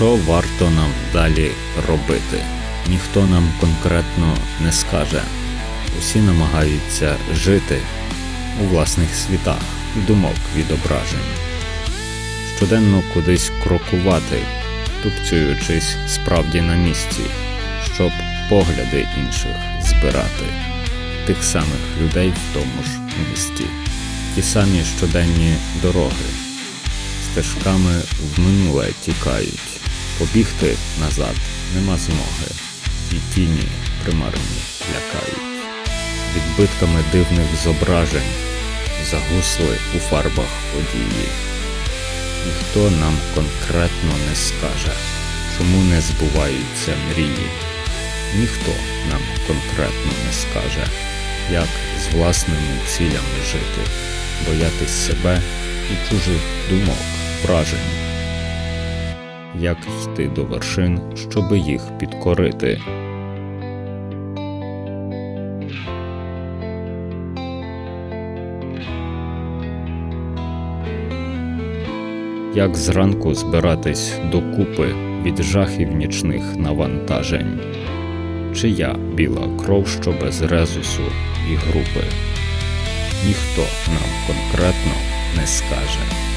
Що варто нам далі робити? Ніхто нам конкретно не скаже. Усі намагаються жити у власних світах і думок відображень. Щоденно кудись крокувати, тупцюючись справді на місці, щоб погляди інших збирати, тих самих людей в тому ж місті, ті самі щоденні дороги, стежками в минуле тікають, побігти назад нема змоги, і тіні примарні лякають, відбитками дивних зображень загусли у фарбах події. Ніхто нам конкретно не скаже, чому не збуваються мрії. Ніхто нам конкретно не скаже, як з власними цілями жити, боятись себе і чужих думок, вражень, як йти до вершин, щоби їх підкорити. Як зранку збиратись докупи від жахів нічних навантажень, чия біла кров, що без резусу і групи, ніхто нам конкретно не скаже.